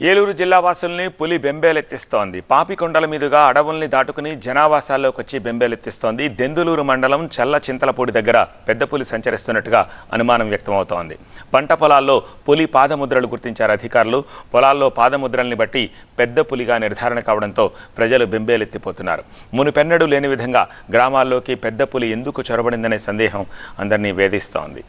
ఏలూరు జిల్లా వాసుల్ని పులి బెంబేలెత్తిస్తోంది. పాపికొండల మీదుగా అడవుల్ని దాటుకుని జనావాసాల్లోకి వచ్చి బెంబేలెత్తిస్తోంది. దెందులూరు మండలం చల్ల చింతలపూడి దగ్గర పెద్ద పులి సంచరిస్తున్నట్టుగా అనుమానం వ్యక్తమవుతోంది. పంట పొలాల్లో పులి పాదముద్రలు గుర్తించారు అధికారులు. పొలాల్లో పాదముద్రల్ని బట్టి పెద్ద పులిగా నిర్ధారణ కావడంతో ప్రజలు బెంబేలెత్తిపోతున్నారు. మునుపెన్నడూ లేని విధంగా గ్రామాల్లోకి పెద్ద పులి ఎందుకు చొరబడిందనే సందేహం అందరినీ వేధిస్తోంది.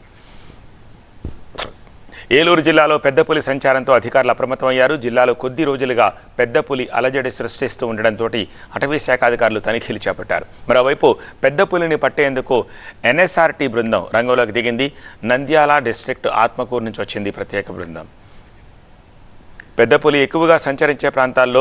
ఏలూరు జిల్లాలో పెద్దపులి సంచారంతో అధికారులు అప్రమత్తమయ్యారు. జిల్లాలో కొద్ది రోజులుగా పెద్దపులి అలజడి సృష్టిస్తూ ఉండడంతో అటవీ శాఖ అధికారులు తనిఖీలు చేపట్టారు. మరోవైపు పెద్దపులిని పట్టేందుకు ఎన్ఎస్ఆర్టీ బృందం రంగంలోకి దిగింది. నంద్యాల డిస్ట్రిక్ట్ ఆత్మకూరు నుంచి వచ్చింది ప్రత్యేక బృందం. పెద్దపులి ఎక్కువగా సంచరించే ప్రాంతాల్లో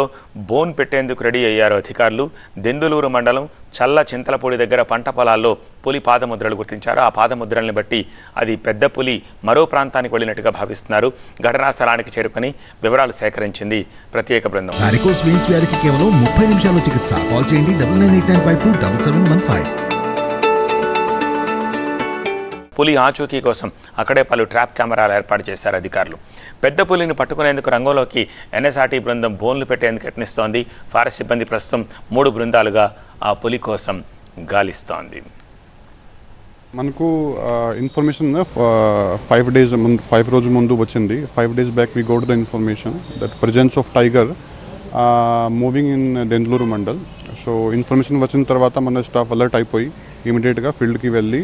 బోన్ పెట్టేందుకు రెడీ అయ్యారు అధికారులు. దెందులూరు మండలం చల్ల చింతలపూడి దగ్గర పంట పొలాల్లో పులి పాదముద్రలు గుర్తించారు. ఆ పాదముద్రల్ని బట్టి అది పెద్ద పులి మరో ప్రాంతానికి వెళ్ళినట్టుగా భావిస్తున్నారు. ఘటనా స్థలానికి చేరుకొని వివరాలు సేకరించింది ప్రత్యేక బృందం. వ్యాధికి కేవలం ముప్పై నిమిషాల్లో చికిత్స. కాల్ చేయండి double nine eight nine five two double seven one five. పులి ఆచూకీ కోసం అక్కడే పలు ట్రాప్ కెమెరాలు ఏర్పాటు చేశారు అధికారులు. పెద్ద పులిని పట్టుకునేందుకు రంగంలోకి ఎన్ఎస్ఆర్టీ బృందం బోన్లు పెట్టేందుకు యత్నిస్తోంది. ఫారెస్ట్ సిబ్బంది ప్రస్తుతం మూడు బృందాలుగా ఆ పులి కోసం గాలిస్తోంది. మనకు ఇన్ఫర్మేషన్ ఫైవ్ డేస్ ముందు ఫైవ్ రోజు ముందు వచ్చింది. Five days back we got the information that presence of tiger moving in Denduluru mandal so information వచ్చిన తర్వాత మన స్టాఫ్ అలర్ట్ అయిపోయి ఇమీడియట్గా ఫీల్డ్కి వెళ్ళి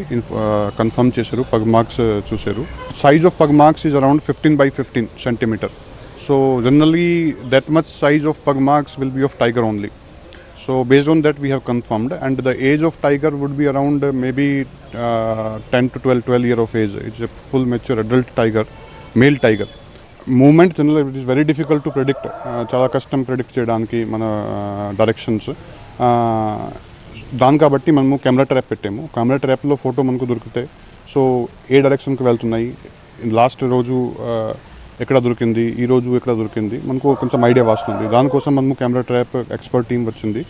కన్ఫర్మ్ చేశారు. పగ్ మార్క్స్ చూశారు. Size of pug marks is around fifteen by fifteen centimetre so generally that much size of pug marks will be of tiger only So based on that we have confirmed, and the age of tiger would be around maybe uh, 10 to 12 12 year of age. It's a full mature adult tiger, male tiger. Movement general it is very difficult to predict చాలా కష్టం predict చేయడానికి మన directions దాని కాబట్టి మనము camera trap పెట్టాము camera ట్రాప్లో photo మనకు దొరికితే సో ఏ డైరెక్షన్కి వెళ్తున్నాయి లాస్ట్ రోజు ఎక్కడ దొరికింది ఈ రోజు ఎక్కడ దొరికింది మనకు కొంచెం ఐడియా వస్తుంది. దానికోసం మనము కెమెరా ట్రాప్ ఎక్స్పర్ట్ టీం వచ్చింది.